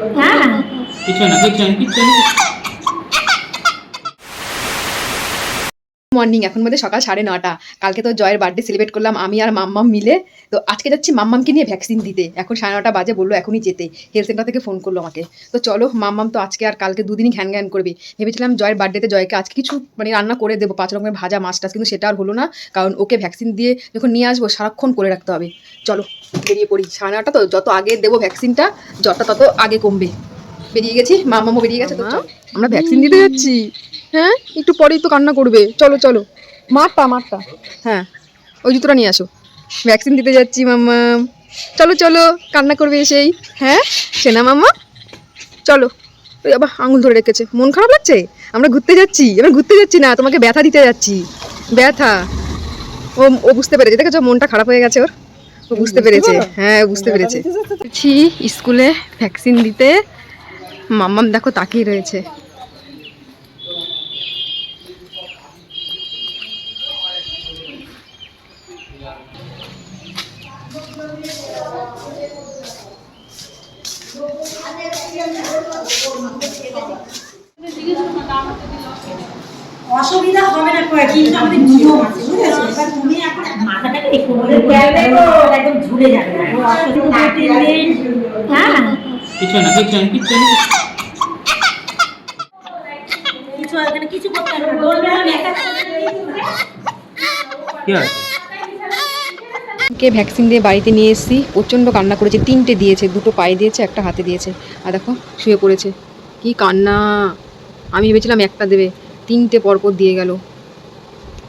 Kitchen kitchen kitchen morning এখন মধ্যে সকাল সাড়ে নটা। কালকে তো জয়ের বার্থডে সেলিব্রেট করলাম আমি আর মাম্মাম মিলে। তো আজকে যাচ্ছি মাম্মামকে নিয়ে ভ্যাকসিন দিতে। এখন সাড়ে নটা বাজে বলল এখনই যেতে। হেলথ সেন্টার থেকে ফোন করল আমাকে। তো চলো মাম্মাম তো আজকে আর কালকে দুদিনই ঘ্যান ঘ্যান করবে। ভেবেছিলাম জয়ের বার্থডেতে জয়কে আজকে কিছু মানে রান্না করে দেবো পাঁচ রকমের ভাজা মাছ টাছ কিন্তু সেটা আর হলো না। কারণ ওকে ভ্যাকসিন দিয়ে যখন নিয়ে আসব সারাক্ষণ করে রাখতে হবে। চলো বেরিয়ে পড়ি। সাড়ে নটা তো যত আগে দেবো ভ্যাকসিনটা জ্বরটা তত আগে কমবে। বেরিয়ে গেছি মামামও বেরিয়ে গেছে তো আমরা ভ্যাকসিন দিতে যাচ্ছি। হ্যাঁ? একটু পরেই তো কান্না করবে। চলো চলো। মারটা মারটা। হ্যাঁ। ওই জুতোটা নিয়ে আসো। ভ্যাকসিন দিতে যাচ্ছি মাম্মা। চলো চলো। কান্না করবে এসেই হ্যাঁ? সেনা মাম্মা? চলো। ওই আবার আঙুল ধরে রেখেছে। মন খারাপ লাগছে? আমরা ঘুরতে যাচ্ছি। আমরা ঘুরতে যাচ্ছি না তোমাকে ব্যথা দিতে যাচ্ছি। ব্যথা। ও ও বুঝতে পেরেছে। দেখেছ মনটা খারাপ হয়ে গেছে ওর? ও বুঝতে পেরেছে। হ্যাঁ বুঝতে পেরেছে। ছি স্কুলে ভ্যাকসিন দিতে। মাম্মাম দেখো তাকিয়ে রয়েছে। অসুবিধা হবে না কয়েক কিন্তু আমাদের নিয়ম আছে বুঝেছ এবার তুমি এখন মাথাটাকে একটু বলে একদম ঝুলে যাবে। হ্যাঁ। পিছনে পিছনে কিছু এখানে কিছু করতে হবে না। বলবে না মেকআপ কি আছে কে ভ্যাকসিন দিয়ে বাড়িতে নিয়ে এসেছি প্রচণ্ড কান্না করেছে তিনটে দিয়েছে দুটো পায়ে দিয়েছে একটা হাতে দিয়েছে। আর দেখো শুয়ে পড়েছে। কি কান্না। আমি ভেবেছিলাম একটা দেবে, তিনটে পরপর দিয়ে গেল।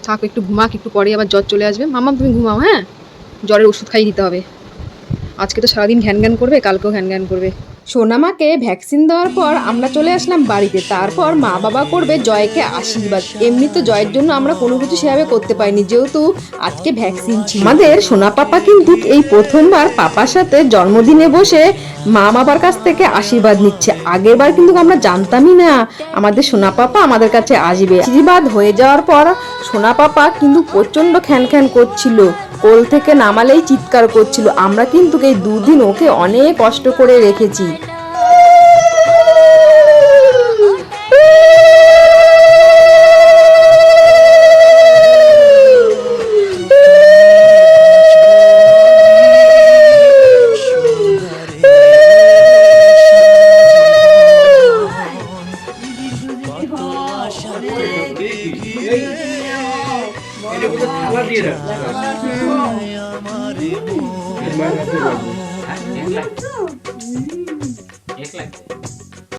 থাক, একটু ঘুমাক, একটু পরে আবার জ্বর চলে আসবে। মামা তুমি ঘুমাও হ্যাঁ? জ্বরের ওষুধ খাইয়ে দিতে হবে। আজকে তো সারাদিন ঘ্যান ঘ্যান করবে, কালকেও ঘ্যান ঘ্যান করবে। সোনামাকে ভ্যাকসিন দেওয়ার পর আমরা চলে আসলাম বাড়িতে। তারপর মা বাবা করবে জয়কে আশীর্বাদ। এমনি তো জয়ের জন্য আমরা কোনো কিছু সেভাবে করতে পারিনি, যেহেতু আজকে ভ্যাকসিন ছিল। আমাদের সোনা পাপা কিন্তু এই প্রথমবার পাপার সাথে জন্মদিনে বসে মা বাবার কাছ থেকে আশীর্বাদ নিচ্ছে। আগের বার কিন্তু আমরা জানতামই না, আমাদের সোনা পাপা আমাদের কাছে আসবে। আশীর্বাদ হয়ে যাওয়ার পর সোনা পাপা কিন্তু প্রচণ্ড খ্যান খ্যান করছিল। কোল থেকে নামালেই চিৎকার করছিল। আমরা কিন্তু এই দুদিন ওকে অনেক কষ্ট করে রেখেছি। থালা एक लाख